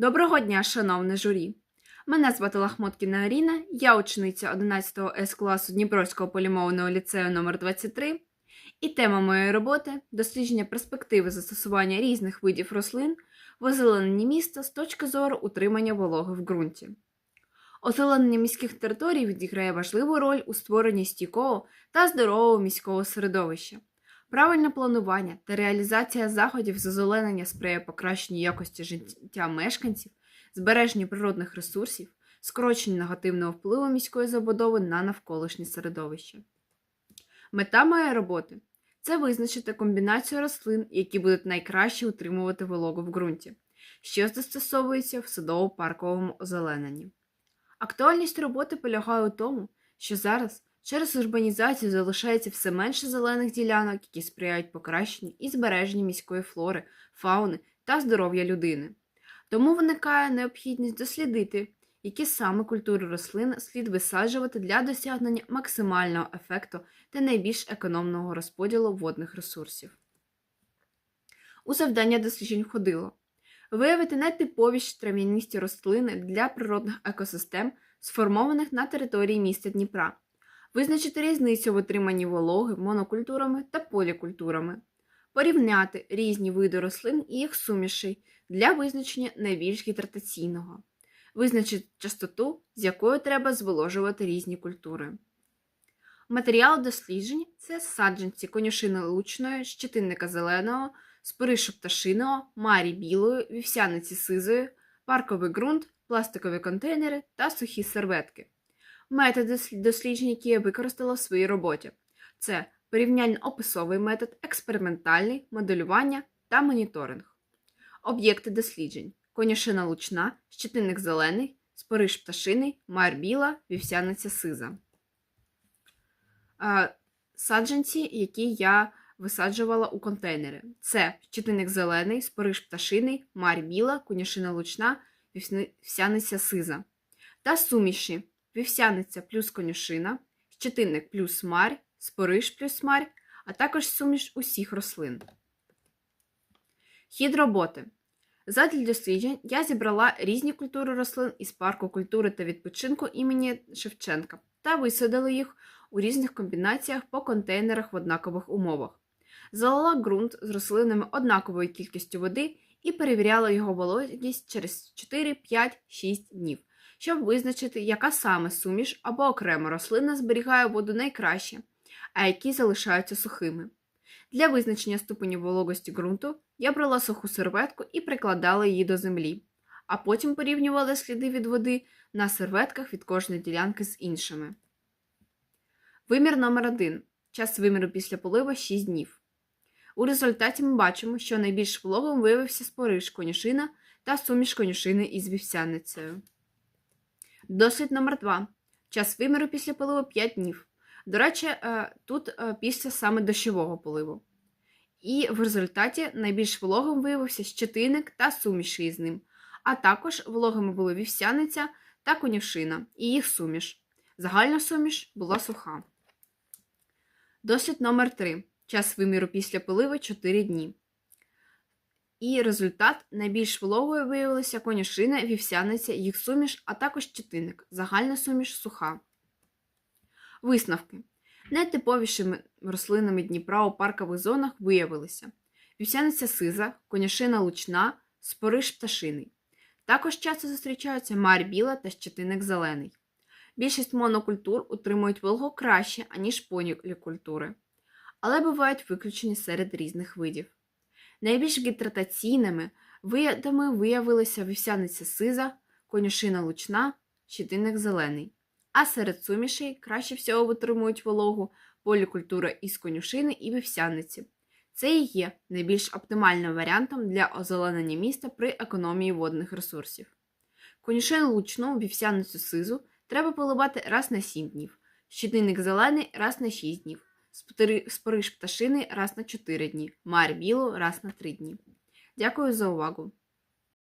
Доброго дня, шановне журі! Мене звати Лахмоткіна Аріна, я учениця 11 С класу Дніпровського полімовного ліцею номер 23 і тема моєї роботи дослідження перспективи застосування різних видів рослин в озелененні міста з точки зору утримання вологи в ґрунті. Озеленення міських територій відіграє важливу роль у створенні стійкого та здорового міського середовища. Правильне планування та реалізація заходів з озеленення сприяє покращенню якості життя мешканців, збереженню природних ресурсів, скороченню негативного впливу міської забудови на навколишнє середовище. Мета моєї роботи це визначити комбінацію рослин, які будуть найкраще утримувати вологу в ґрунті, що застосовується в садово-парковому озелененні. Актуальність роботи полягає у тому, що зараз через урбанізацію залишається все менше зелених ділянок, які сприяють покращенню і збереженню міської флори, фауни та здоров'я людини. Тому виникає необхідність дослідити, які саме культури рослин слід висаджувати для досягнення максимального ефекту та найбільш економного розподілу водних ресурсів. У завдання досліджень входило виявити найтиповіші трав'янисті рослини для природних екосистем, сформованих на території міста Дніпра, визначити різницю в отриманні вологи монокультурами та полікультурами, порівняти різні види рослин і їх сумішей для визначення найбільш гідратаційного, визначити частоту, з якою треба зволожувати різні культури. Матеріал досліджень це саджанці конюшини лучної, щетинника зеленого, споришу пташиного, марі білої, вівсяниці сизої, парковий ґрунт, пластикові контейнери та сухі серветки. Методи досліджень, які я використала в своїй роботі, це порівняльно-описовий метод, експериментальний, моделювання та моніторинг. Об'єкти досліджень: конюшина лучна, щетинник зелений, спориш пташиний, мар біла, вівсяниця сиза. Саджанці, які я висаджувала у контейнери. Це щетинник зелений, спориш пташиний, мар біла, конюшина лучна, вівсяниця сиза. Та суміші вівсяниця плюс конюшина, щетинник плюс марь, спориш плюс марь, а також суміш усіх рослин. Хід роботи. Задля досліджень я зібрала різні культури рослин із парку культури та відпочинку імені Шевченка та висадила їх у різних комбінаціях по контейнерах в однакових умовах. Залила ґрунт з рослинами однаковою кількістю води і перевіряла його вологість через 4, 5, 6 днів, щоб визначити, яка саме суміш або окрема рослина зберігає воду найкраще, а які залишаються сухими. Для визначення ступеню вологості ґрунту я брала суху серветку і прикладала її до землі, а потім порівнювала сліди від води на серветках від кожної ділянки з іншими. Вимір номер 1 Час виміру після полива 6 днів. У результаті ми бачимо, що найбільш вологим виявився спориш конюшина та суміш конюшини із вівсяницею. Дослід номер 2 Час виміру після поливу 5 днів. До речі, е, тут е, після саме дощового поливу. І в результаті найбільш вологим виявився щетинник та суміші із ним, а також вологими були вівсяниця та конюшина і їх суміш. Загальна суміш була суха. Дослід номер 3 Час виміру після поливу 4 дні. І результат найбільш вологою виявилася конюшина, вівсяниця, їх суміш, а також щетинник. Загальна суміш суха. Висновки. Найтиповішими рослинами Дніпра у паркових зонах виявилися вівсяниця сиза, коняшина лучна, спориш пташиний. Також часто зустрічаються мар біла та щетинник зелений. Більшість монокультур утримують вологу краще, аніж полікультури, але бувають виключені серед різних видів. Найбільш гідратаційними видами виявилися вівсяниця сиза, конюшина лучна, щетинник зелений. А серед сумішей краще всього витримують вологу полікультура із конюшини і вівсяниці. Це і є найбільш оптимальним варіантом для озеленення міста при економії водних ресурсів. Конюшину лучну вівсяницю сизу треба поливати раз на 7 днів, щитинник зелений раз на 6 днів, спориш пташини раз на 4 дні, мар білу раз на 3 дні. Дякую за увагу!